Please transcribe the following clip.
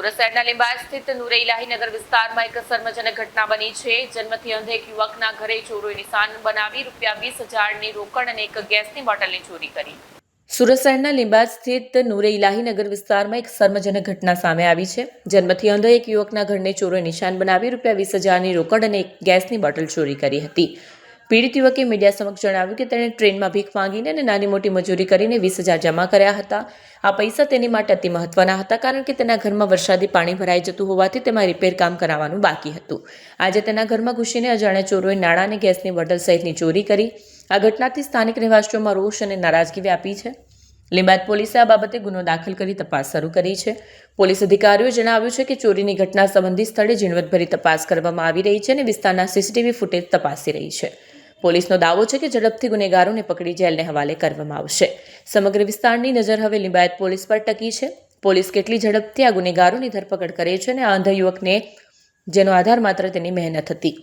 સુરત શહેરના લીંબાયત સ્થિત નુરે ઇલાહી નગર વિસ્તારમાં એક શર્મજનક ઘટના બની છે. જન્મથી અંધ એક યુવકના ઘરે ચોરોએ નિશાન બનાવી રૂપિયા વીસ હજારની રોકડ અને એક ગેસની બોટલની ચોરી કરી. સુરત શહેરના લીંબાયત સ્થિત નુરે ઇલાહી નગર વિસ્તારમાં એક શર્મજનક ઘટના સામે આવી છે. જન્મથી અંધ એક યુવકના ઘરને ચોરોએ નિશાન બનાવી રૂપિયા વીસ હજારની રોકડ અને એક ગેસની બોટલ ચોરી કરી હતી. પીડિત યુવકે મીડિયા સમક્ષ જણાવ્યું કે તેણે ટ્રેનમાં ભીખ માંગીને અને નાની મોટી મજૂરી કરીને વીસ હજાર જમા કર્યા હતા. આ પૈસા તેની માટે અતિ મહત્વના હતા કારણ કે તેના ઘરમાં વરસાદી પાણી ભરાઈ જતું હોવાથી તેમાં રિપેર કામ કરાવવાનું બાકી હતું. આજે તેના ઘરમાં ઘૂસીને અજાણ્યા ચોરોએ નાણાં અને ગેસની બોટલ સહિતની ચોરી કરી. આ ઘટનાથી સ્થાનિક રહેવાસીઓમાં રોષ અને નારાજગી વ્યાપી છે. લિંબાદ પોલીસે આ બાબતે ગુનો દાખલ કરી તપાસ શરૂ કરી છે. પોલીસ અધિકારીઓએ જણાવ્યું છે કે ચોરીની ઘટના સંબંધિત સ્થળે ઝીણવટભરી તપાસ કરવામાં આવી રહી છે અને વિસ્તારના સીસીટીવી ફૂટેજ તપાસી રહી છે. પોલીસનો દાવો છે કે ઝડપથી ગુનેગારોને પકડી જેલને હવાલે કરવામાં આવશે. સમગ્ર વિસ્તારની નજર હવે લિંબાયત પોલીસ પર ટકી છે. પોલીસ કેટલી ઝડપથી આ ગુનેગારોની ધરપકડ કરે છે અને આ અંધ યુવકને જેનો આધાર માત્ર તેની મહેનત હતી.